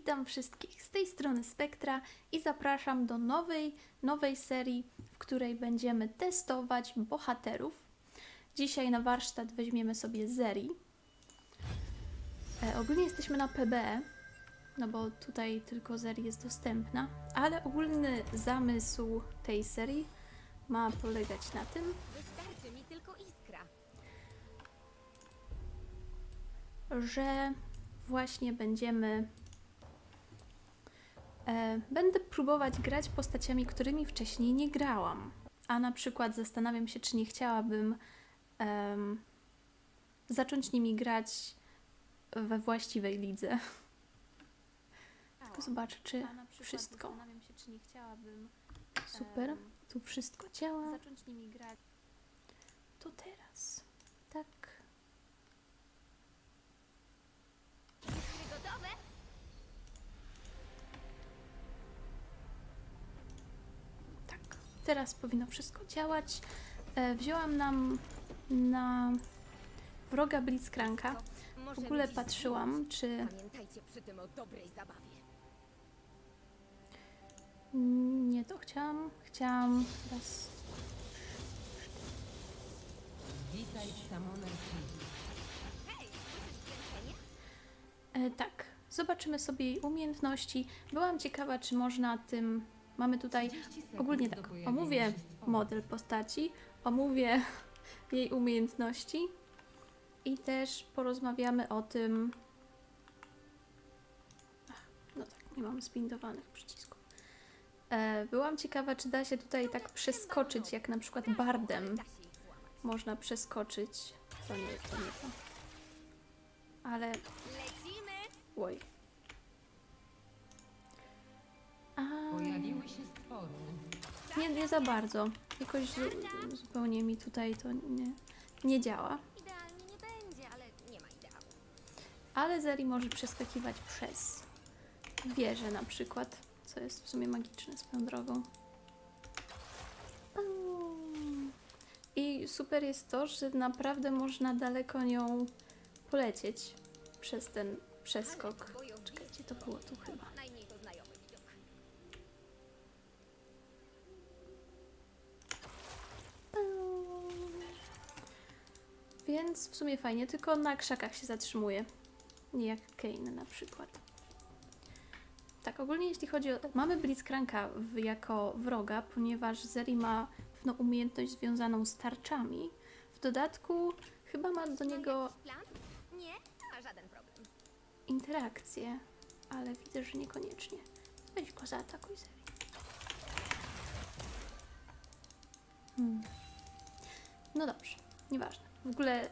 Witam wszystkich z tej strony Spektra i zapraszam do nowej, nowej serii, w której będziemy testować bohaterów. Dzisiaj na warsztat weźmiemy sobie Zeri. E, ogólnie jesteśmy na PBE, no bo tutaj tylko Zeri jest dostępna, ale ogólny zamysł tej serii ma polegać na tym, Wystarczy mi tylko iskra. że właśnie będziemy. E, będę próbować grać postaciami, którymi wcześniej nie grałam. A na przykład zastanawiam się, czy nie chciałabym em, zacząć nimi grać we właściwej lidze. Tylko zobaczę, czy wszystko. Zastanawiam się, czy nie chciałabym. Super, tu wszystko działa. Zacząć nimi grać. To teraz. Tak. Iskry gotowe? Tak, teraz powinno wszystko działać. E, wzięłam nam na wroga Blitzcranka. W ogóle patrzyłam, czy Pamiętajcie przy tym o dobrej zabawie. nie to chciałam. Chciałam raz. Witaj? E, tak, zobaczymy sobie jej umiejętności. Byłam ciekawa, czy można tym. Mamy tutaj 30 sekund ogólnie tak. Omówię model postaci, omówię jej umiejętności i też porozmawiamy o tym. No tak, nie mam zbindowanych przycisków. E, byłam ciekawa, czy da się tutaj tak przeskoczyć, jak na przykład bardem można przeskoczyć. To nie, to nie to. Ale! Oj. Pojawiły się stwory. nie, nie za bardzo. Jakoś zu, zupełnie mi tutaj to nie, nie działa. Idealnie nie będzie, ale nie ma ideału. Ale Zeri może przeskakiwać przez wieże na przykład, co jest w sumie magiczne swoją drogą. I super jest to, że naprawdę można daleko nią polecieć przez ten przeskok. Czekajcie, to było tu chyba. Więc w sumie fajnie, tylko na krzakach się zatrzymuje. Nie jak Kane na przykład. Tak, ogólnie jeśli chodzi o... Mamy Blitzcranka w, jako wroga, ponieważ Zeri ma pewną umiejętność związaną z tarczami. W dodatku chyba ma do niego plan? Nie, ma żaden problem. interakcję, ale widzę, że niekoniecznie. Weź go zaatakuj, Zeri. Hmm. No dobrze, nieważne. W ogóle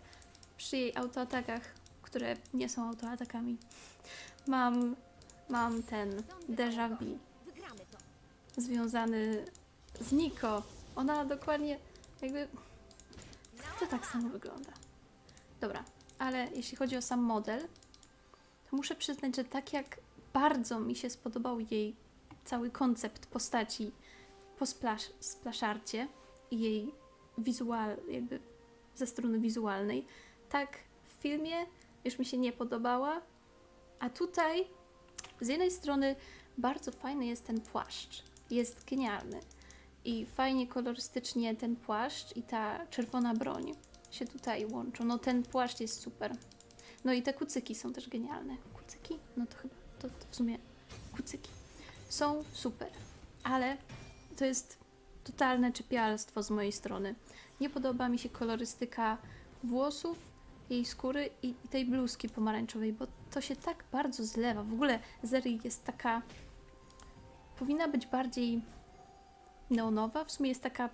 przy jej autoatakach, które nie są autoatakami, mam, mam ten déjà vu związany z Niko. Ona dokładnie jakby to tak samo wygląda. Dobra, ale jeśli chodzi o sam model, to muszę przyznać, że tak jak bardzo mi się spodobał jej cały koncept postaci po splash, splaszarcie i jej wizual, jakby ze strony wizualnej, tak w filmie już mi się nie podobała, a tutaj z jednej strony bardzo fajny jest ten płaszcz, jest genialny i fajnie kolorystycznie ten płaszcz i ta czerwona broń się tutaj łączą. No ten płaszcz jest super. No i te kucyki są też genialne. Kucyki? No to chyba, to, to w sumie kucyki. Są super, ale to jest totalne czepialstwo z mojej strony. Nie podoba mi się kolorystyka włosów, jej skóry i, tej bluzki pomarańczowej, bo to się tak bardzo zlewa. W ogóle Zeri jest taka... Powinna być bardziej neonowa. W sumie jest taka...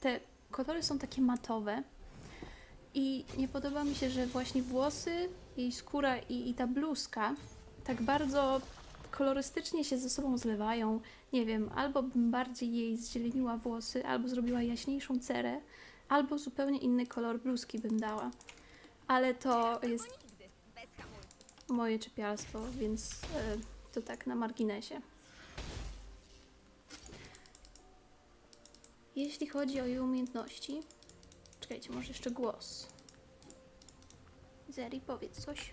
Te kolory są takie matowe. I nie podoba mi się, że właśnie włosy, jej skóra i, i ta bluzka tak bardzo kolorystycznie się ze sobą zlewają. Nie wiem, albo bym bardziej jej zzieleniła włosy, albo zrobiła jaśniejszą cerę, albo zupełnie inny kolor bluzki bym dała. Ale to jest moje czepialstwo, więc e, to tak na marginesie. Jeśli chodzi o jej umiejętności, czekajcie, może jeszcze głos. Zeri, powiedz coś.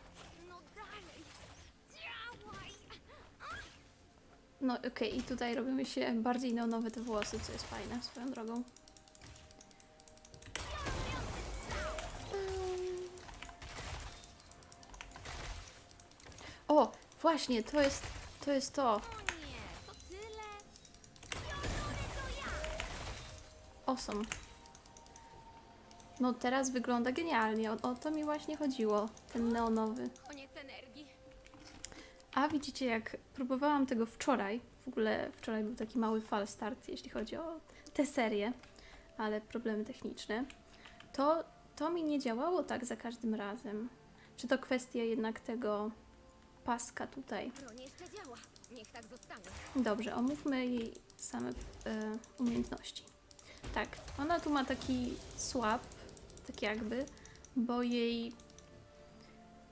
No okej, i tutaj robimy się bardziej neonowe te włosy, co jest fajne swoją drogą. O, właśnie, to jest to. Jest to. Awesome. No teraz wygląda genialnie, o, o to mi właśnie chodziło, ten neonowy. A widzicie, jak próbowałam tego wczoraj, w ogóle wczoraj był taki mały fal start, jeśli chodzi o tę serię, ale problemy techniczne, to to mi nie działało tak za każdym razem. Czy to kwestia jednak tego paska tutaj? Broń jeszcze działa. Niech tak. Dobrze, omówmy jej same e, umiejętności. Tak, ona tu ma taki słab, tak jakby, bo jej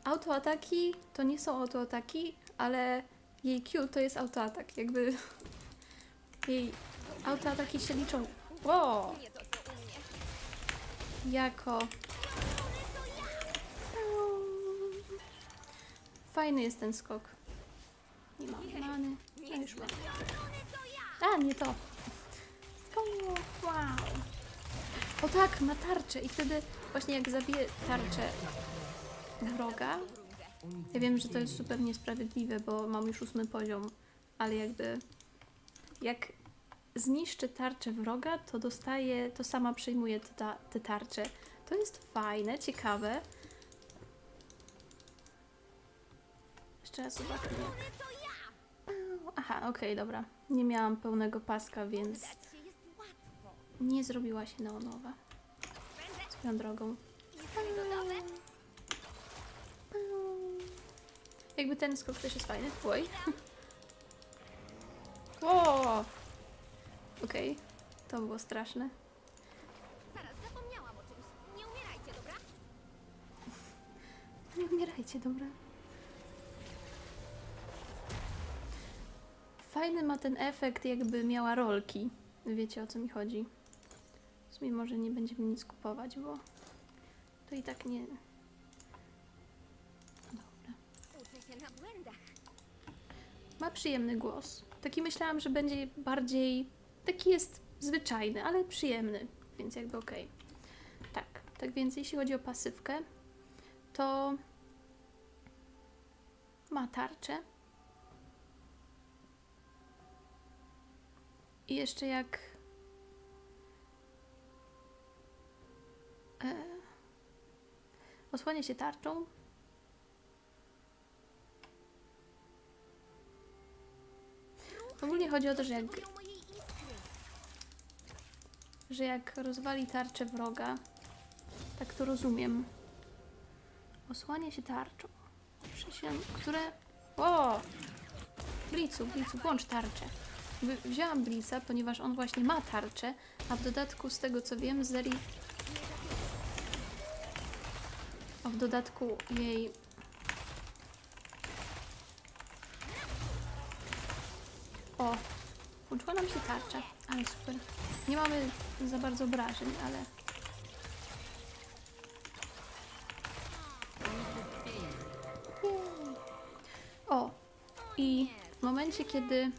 autoataki to nie są autoataki, ale jej Q to jest autoatak. Jakby jej autoataki się liczą mnie. jako. Fajny jest ten skok. Nie mam many. No już mam. A, nie to. Wow. O tak, ma tarczę i wtedy właśnie jak zabije tarczę wroga, ja wiem, że to jest super niesprawiedliwe, bo mam już ósmy poziom, ale jakby jak zniszczy tarczę wroga, to dostaje, to sama przejmuje te, te tarcze. To jest fajne, ciekawe. Jeszcze raz zobaczmy. Aha, okej, dobra. Nie miałam pełnego paska, więc nie zrobiła się neonowa. Swoją drogą. Jesteś gotowe? Jakby ten skok też jest fajny. Oj. O! Okej, to było straszne. Zaraz, zapomniałam o czymś. Nie umierajcie, dobra? Nie umierajcie, dobra. Fajny ma ten efekt, jakby miała rolki. Wiecie o co mi chodzi. W sumie może nie będziemy nic kupować, bo to i tak nie. Dobra. Uczę się na błędach. Ma przyjemny głos. Taki myślałam, że będzie bardziej. Taki jest zwyczajny, ale przyjemny, więc jakby okej. Tak, tak więc jeśli chodzi o pasywkę, to ma tarczę. I jeszcze jak. E, osłania się tarczą, chodzi o to, że jak, że jak rozwali tarczę wroga, tak to rozumiem. Osłania się tarczą. Które. O! Blicu, Blicu, włącz tarczę. Wzięłam Blica, ponieważ on właśnie ma tarczę, a w dodatku z tego co wiem, Zeri. A w dodatku jej. O! Włączyła nam się tarcza, ale super. Nie mamy za bardzo obrażeń, ale. O! I w momencie, kiedy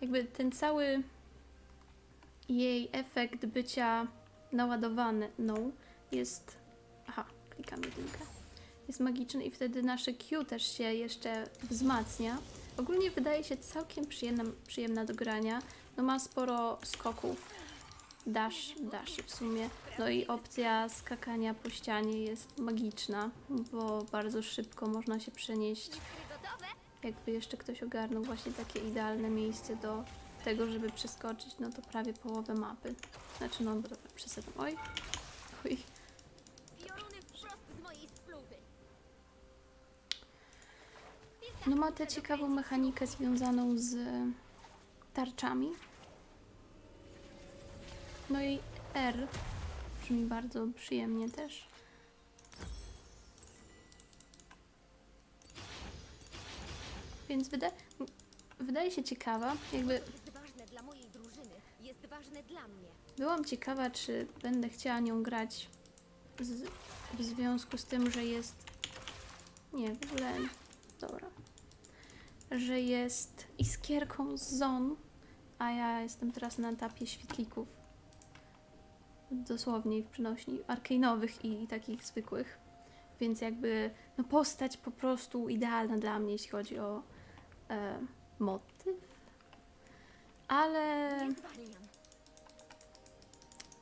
jakby ten cały jej efekt bycia naładowany no, jest. Aha, klikam jedynkę. Jest magiczny i wtedy nasze Q też się jeszcze wzmacnia. Ogólnie wydaje się całkiem przyjemna, przyjemna do grania. No ma sporo skoków. Dash, dash w sumie. No i opcja skakania po ścianie jest magiczna, bo bardzo szybko można się przenieść jakby jeszcze ktoś ogarnął właśnie takie idealne miejsce do tego, żeby przeskoczyć, no to prawie połowę mapy. Znaczy, no dobra, przesadzam. Oj, oj. Pioruny wprost z mojej spluwy. No ma tę ciekawą mechanikę związaną z tarczami. No i R brzmi bardzo przyjemnie też. Więc wyda wydaje się ciekawa, jakby. Byłam ciekawa, czy będę chciała nią grać z, w związku z tym, że jest. Nie, w ogóle. Dobra. Że jest iskierką z zon, a ja jestem teraz na etapie świetlików. Dosłownie w przynośni arkejnowych i, takich zwykłych. Więc jakby no postać po prostu idealna dla mnie, jeśli chodzi o e, motyw. Ale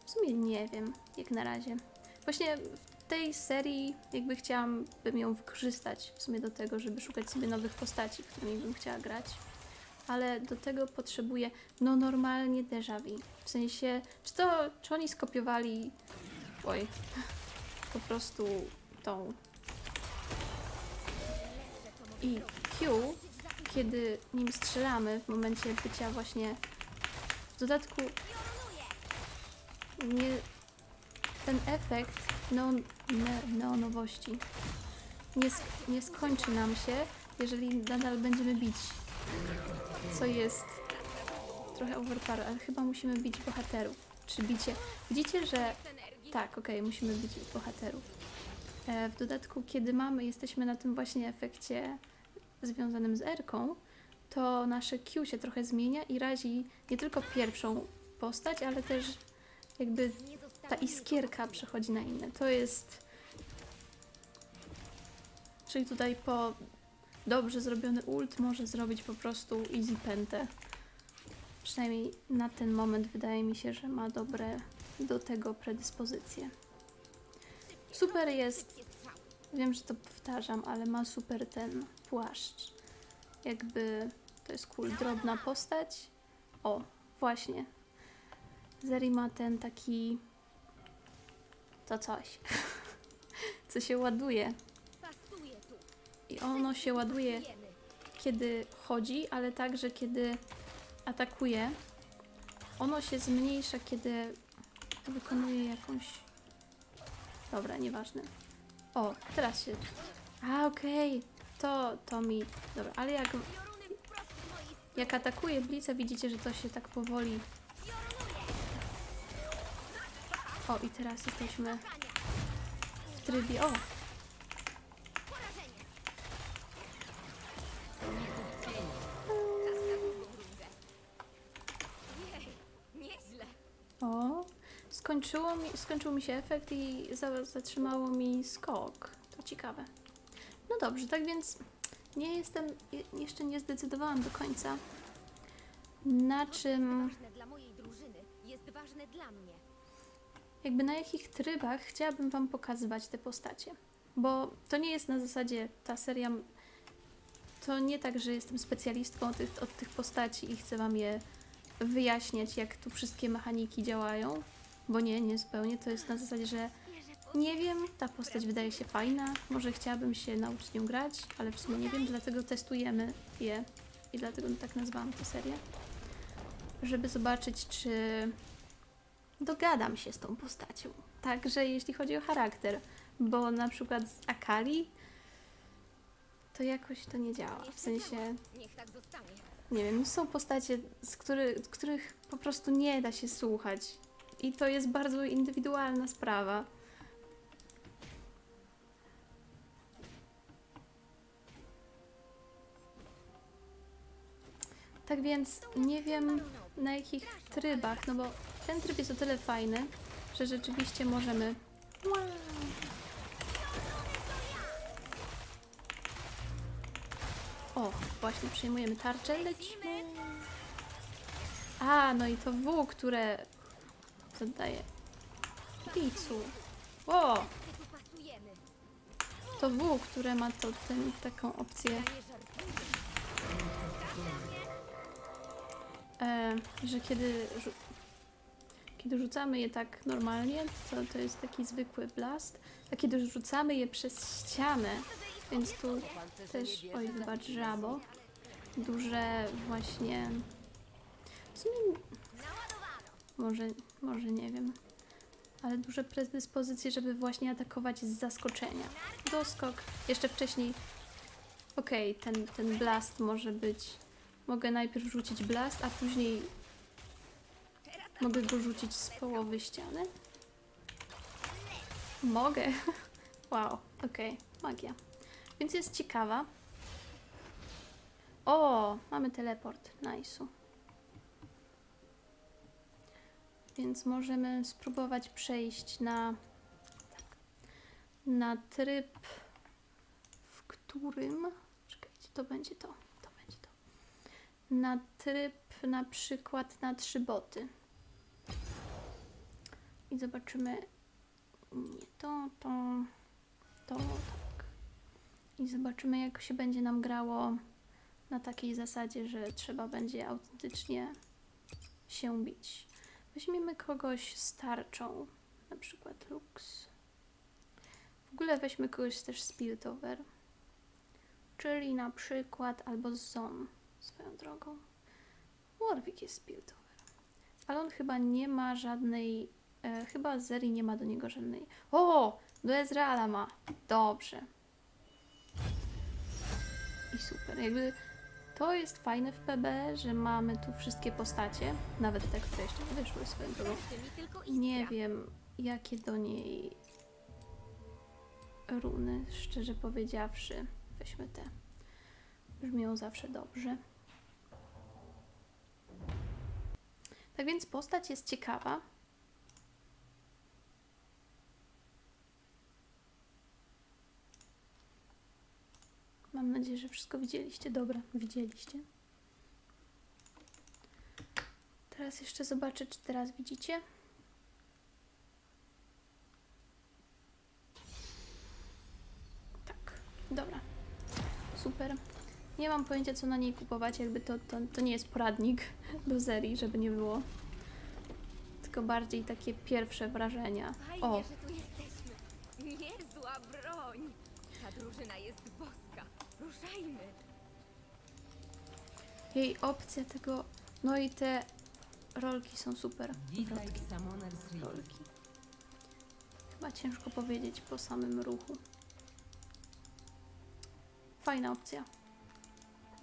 w sumie nie wiem, jak na razie. Właśnie tej serii jakby chciałam bym ją wykorzystać w sumie do tego, żeby szukać sobie nowych postaci, którymi bym chciała grać. Ale do tego potrzebuję, no normalnie déjà vu. W sensie, czy to, czy oni skopiowali, oj, po prostu tą i Q, kiedy nim strzelamy w momencie bycia właśnie w dodatku nie, ten efekt neon, ne, neonowości nie, sk- nie skończy nam się, jeżeli nadal będziemy bić. Co jest trochę overpower, ale chyba musimy bić bohaterów. Czy bicie. Widzicie, że. Tak, okej, musimy bić bohaterów. E, w dodatku, kiedy mamy, jesteśmy na tym właśnie efekcie związanym z Erką, to nasze Q się trochę zmienia i razi nie tylko pierwszą postać, ale też jakby ta iskierka przechodzi na inne. To jest. Czyli tutaj po dobrze zrobiony ult może zrobić po prostu easy pentę. Przynajmniej na ten moment wydaje mi się, że ma dobre do tego predyspozycje. Super jest, wiem, że to powtarzam, ale ma super ten płaszcz. Jakby to jest cool, drobna postać. O, właśnie. Zeri ma ten taki. To coś. Co się ładuje. I ono się ładuje, kiedy chodzi, ale także kiedy atakuje. Ono się zmniejsza, kiedy wykonuje jakąś. Dobra, nieważne. O, teraz się. A, okej. To, to mi. Dobra, ale jak, jak atakuje Blica, widzicie, że to się tak powoli. O, i teraz jesteśmy w trybie. O. O, skończyło mi, skończył mi się efekt i za, zatrzymało mi skok. To ciekawe. No dobrze, tak więc nie jestem, je- jeszcze nie zdecydowałam do końca, na czym, Ważne dla mojej drużyny jest ważne dla mnie. Jakby na jakich trybach chciałabym Wam pokazywać te postacie. Bo to nie jest na zasadzie ta seria. To nie tak, że jestem specjalistką od tych, od tych postaci i chcę Wam je wyjaśniać, jak tu wszystkie mechaniki działają. Bo nie, nie zupełnie. To jest na zasadzie, że nie wiem, ta postać wydaje się fajna, może chciałabym się nauczyć nią grać, ale w sumie nie wiem, dlatego testujemy je i dlatego tak nazwałam tę serię, żeby zobaczyć, czy dogadam się z tą postacią. Także jeśli chodzi o charakter, bo na przykład z Akali to jakoś to nie działa. W sensie, Niech tak zostanie. nie wiem, są postacie, z który, których po prostu nie da się słuchać. I to jest bardzo indywidualna sprawa. Tak więc nie wiem na jakich trybach, no bo ten tryb jest o tyle fajny, że rzeczywiście możemy. O, właśnie przejmujemy tarczę, lecimy. A, no i to W, które zadaje picu. O, to W, które ma to, ten, taką opcję, e, że kiedy, kiedy rzucamy je tak normalnie, to, to jest taki zwykły blast, a kiedy rzucamy je przez ścianę, więc tu też, oj wybacz, żabo, duże właśnie, w sumie może, może nie wiem, ale duże predyspozycje, żeby właśnie atakować z zaskoczenia. Doskok, jeszcze wcześniej, okej, ten, ten blast może być, mogę najpierw rzucić blast, a później mogę go rzucić z połowy ściany. Mogę. Wow, okej, magia. Więc jest ciekawa. O, mamy teleport. Nice'u. Więc możemy spróbować przejść na tak, na tryb, w którym czekajcie, to będzie to, to będzie to. Na tryb na przykład na trzy boty. I zobaczymy nie to, to, to tak. I zobaczymy jak się będzie nam grało na takiej zasadzie, że trzeba będzie autentycznie się bić. Weźmiemy kogoś z tarczą, na przykład Lux. W ogóle weźmy kogoś też z Piltover, czyli na przykład albo z Zon swoją drogą. Warwick jest Piltover, ale on chyba nie ma żadnej, e, chyba Zeri nie ma do niego żadnej. O, do Ezreala ma. Dobrze. I super, jakby to jest fajne w PB, że mamy tu wszystkie postacie, nawet te, które jeszcze nie wyszły swoją drogą. Nie wiem, jakie do niej runy, szczerze powiedziawszy. Weźmy te. Brzmią zawsze dobrze. Tak więc postać jest ciekawa. Mam nadzieję, że wszystko widzieliście. Dobra, widzieliście. Teraz jeszcze zobaczę, czy teraz widzicie. Tak, dobra. Super. Nie mam pojęcia, co na niej kupować, jakby to, to, to nie jest poradnik do serii, żeby nie było. Tylko bardziej takie pierwsze wrażenia. O, Ruszajmy. jej opcja tego... No i te rolki są super. Witaj. Rolki. Chyba ciężko powiedzieć po samym ruchu. Fajna opcja.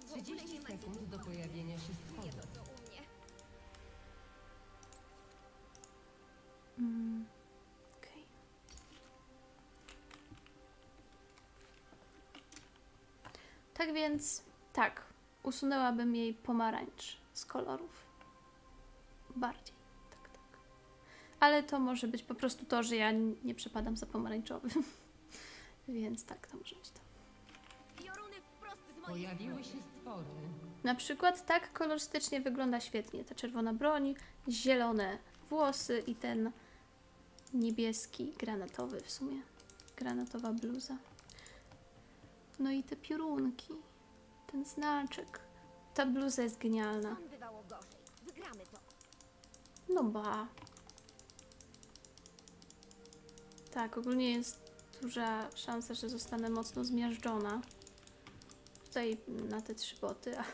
W ogóle 30 nie ma sekund do pojawienia się mnie. Mm, Tak więc, tak, usunęłabym jej pomarańcz z kolorów. Bardziej, tak, tak. Ale to może być po prostu to, że ja nie przepadam za pomarańczowym. Więc tak, to może być to. Pioruny wprost z mojej Pojawiły się stwory. Na przykład tak kolorystycznie wygląda świetnie ta czerwona broń, zielone włosy i ten niebieski, granatowy w sumie, granatowa bluza. No i te piorunki, ten znaczek. Ta bluza jest genialna. No ba. Tak, ogólnie jest duża szansa, że zostanę mocno zmiażdżona. Tutaj na te trzy boty, a.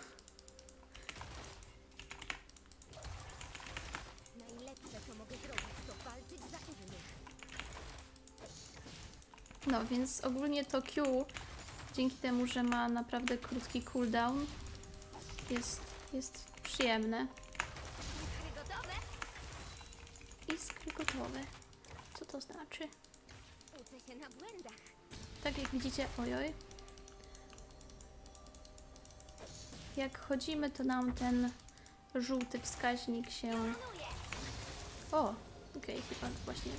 No, więc ogólnie to Q, dzięki temu, że ma naprawdę krótki cooldown, jest, jest przyjemne. Iskry gotowe? Co to znaczy? Tak jak widzicie, ojoj. Jak chodzimy, to nam ten żółty wskaźnik się... O, okej, chyba właśnie...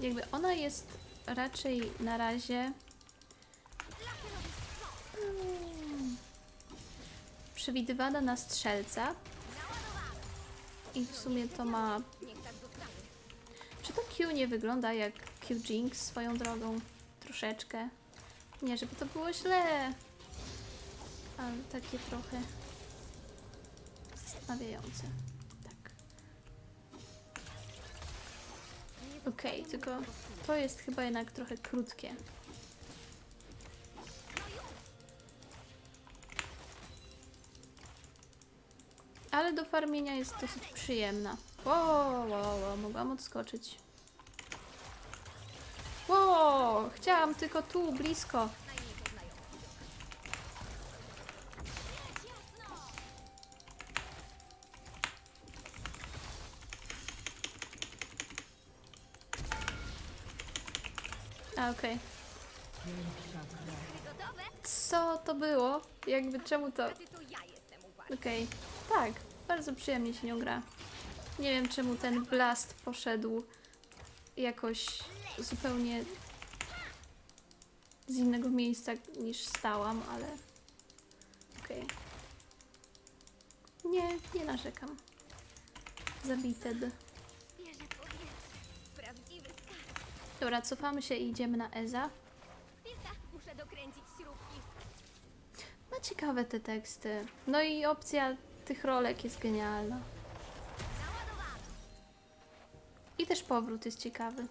Jakby ona jest raczej na razie Laserowy wstrząs. mm, przewidywana na strzelca i w sumie to ma... Czy to Q nie wygląda jak Q Jinx swoją drogą? Troszeczkę. Nie, żeby to było źle. Ale takie trochę zastanawiające. Okej, zostawiam tylko to jest chyba jednak trochę krótkie. Ale do farmienia jest dosyć przyjemna. Wow, wow, wow, mogłam odskoczyć. Wow, chciałam tylko tu, blisko. Okej. Co to było? Jakby czemu to... Okej. Tak, bardzo przyjemnie się nią gra. Nie wiem czemu ten blast poszedł jakoś zupełnie z innego miejsca niż stałam, ale okej. Nie, nie narzekam. Zabite. Dobra, cofamy się i idziemy na Eza. Muszę dokręcić śrubki. No ciekawe te teksty. No i opcja tych rolek jest genialna. I też powrót jest ciekawy.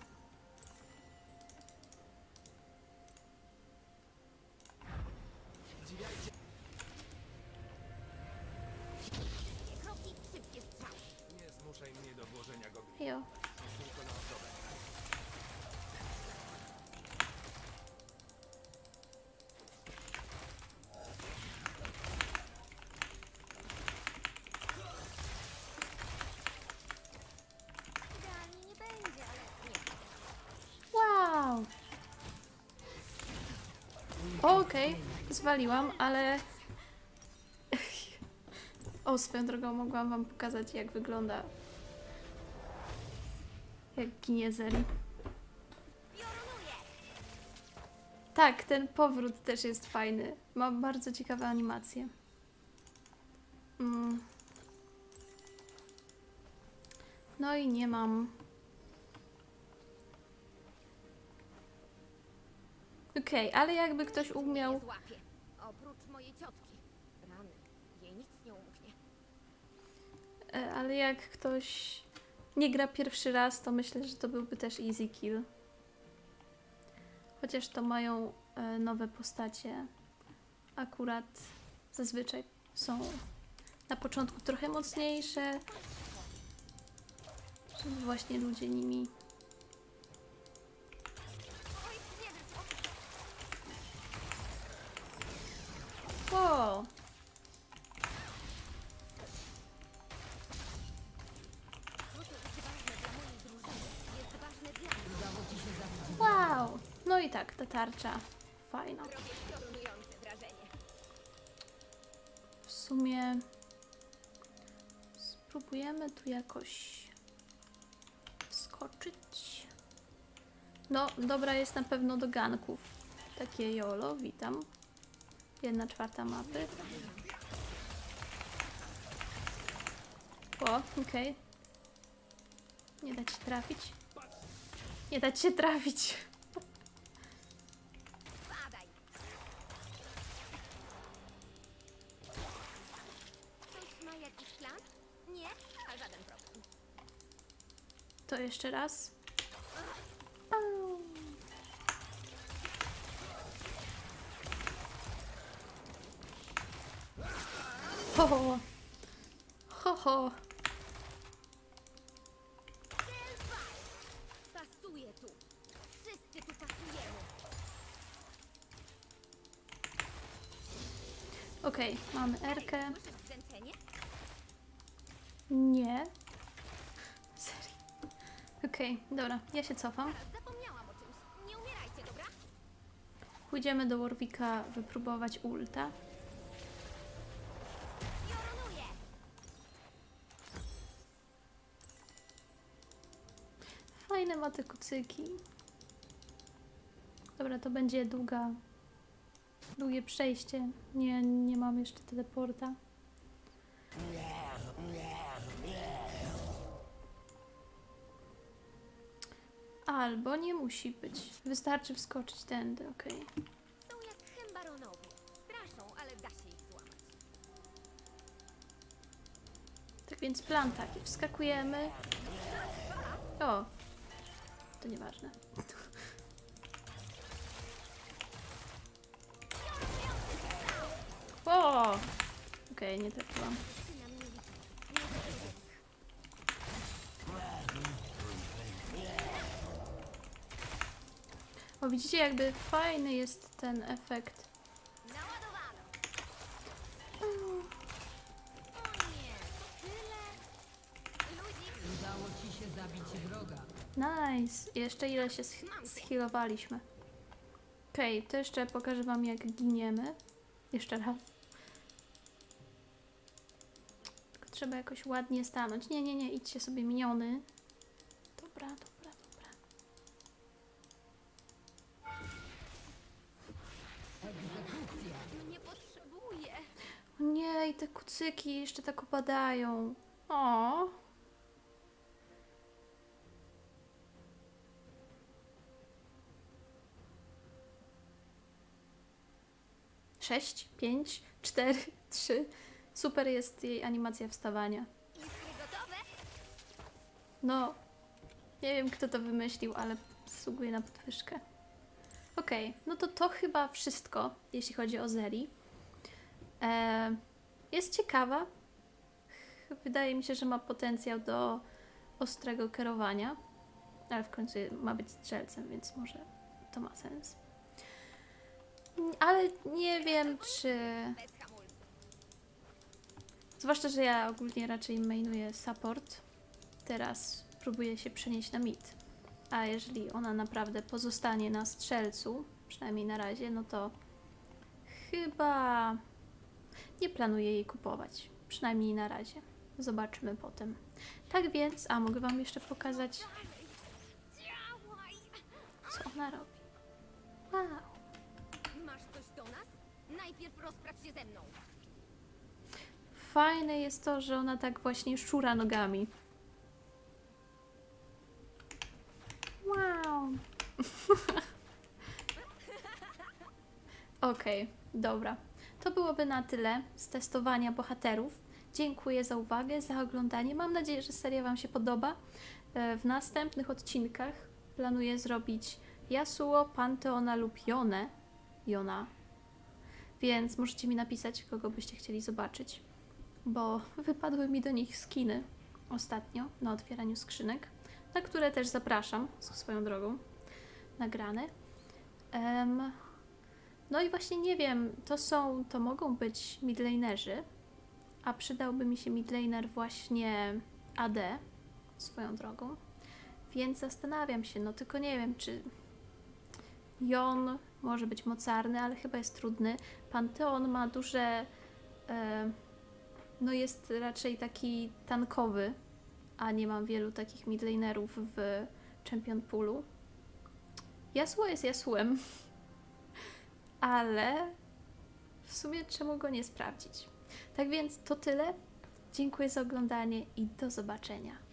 Okej, zwaliłam, ale... O, swoją drogą mogłam wam pokazać, jak wygląda... Jak ginie Zeri. Tak, ten powrót też jest fajny. Ma bardzo ciekawe animacje. Mm. No i nie mam. Okej, ale jakby ktoś umiał. Złapie. Oprócz mojej ciotki. Rany. Jej nic nie umknie. e, Ale jak ktoś nie gra pierwszy raz, to myślę, że to byłby też easy kill. Chociaż to mają e, nowe postacie. Akurat zazwyczaj są na początku trochę mocniejsze, żeby właśnie ludzie nimi. Tarcza fajna. W sumie spróbujemy tu jakoś skoczyć. No, dobra jest na pewno do ganków. Takie jolo, witam. Jedna czwarta mapy. O, okej. Nie dać się trafić. Nie dać się trafić. To jeszcze raz. Ho, ho. Ho, ho. Pasuje tu. Wszyscy tu pasujemy. Okej, mamy Erkę. Słyszysz Okej, dobra, ja się cofam. Zapomniałam o czymś. Nie umierajcie, dobra? Pójdziemy do Warwicka wypróbować ulta. Fajne ma te kucyki. Dobra, to będzie długa, długie przejście. Nie, nie mam jeszcze teleporta. Albo nie musi być. Wystarczy wskoczyć tędy, okej. Są jak. Straszą, ale da się ich złamać. Tak więc plan taki. Wskakujemy. O! To nieważne. O! Okej, nie trafiłam. Zaczynam nie liczyć. Nie wyjdzie. Widzicie, jakby fajny jest ten efekt. Udało ci się zabić wroga. Nice! Jeszcze ile się sch- schilowaliśmy. Okej, to jeszcze pokażę wam jak giniemy. Jeszcze raz. Tylko trzeba jakoś ładnie stanąć. Nie, nie, nie, idźcie sobie miniony. Kucyki jeszcze tak opadają. O. Sześć, pięć, cztery, trzy. Super jest jej animacja wstawania. No, nie wiem kto to wymyślił, ale zasługuje na podwyżkę. Okej, no to to chyba wszystko, jeśli chodzi o Zeri. E, jest ciekawa. Wydaje mi się, że ma potencjał do ostrego kierowania, ale w końcu ma być strzelcem, więc może to ma sens. Mm, Ale nie wiem, czy. Zwłaszcza, że ja ogólnie raczej mainuję support. Teraz próbuję się przenieść na mid. A jeżeli ona naprawdę pozostanie na strzelcu, przynajmniej na razie, no to chyba nie planuję jej kupować. Przynajmniej na razie. Zobaczymy potem. Tak więc, a mogę Wam jeszcze pokazać, co ona robi. Wow. Masz coś do nas? Najpierw rozprawdź się ze mną. Fajne jest to, że ona tak właśnie szura nogami. Wow. Okej, dobra. To byłoby na tyle z testowania bohaterów. Dziękuję za uwagę, za oglądanie. Mam nadzieję, że seria Wam się podoba. E, W następnych odcinkach planuję zrobić Yasuo, Panteona lub Jonę. Jona. Więc możecie mi napisać, kogo byście chcieli zobaczyć bo wypadły mi do nich skiny ostatnio na otwieraniu skrzynek, na które też zapraszam swoją drogą nagrane. Em, no i właśnie nie wiem, to są, to mogą być midlanerzy, a przydałby mi się midlaner właśnie AD swoją drogą, więc zastanawiam się, no tylko nie wiem, czy Jon może być mocarny, ale chyba jest trudny. Panteon ma duże e, no jest raczej taki tankowy, a nie mam wielu takich midlanerów w Champion Poolu. Yasuo jest Yasuem, ale w sumie czemu go nie sprawdzić? Tak więc to tyle. Dziękuję za oglądanie i do zobaczenia.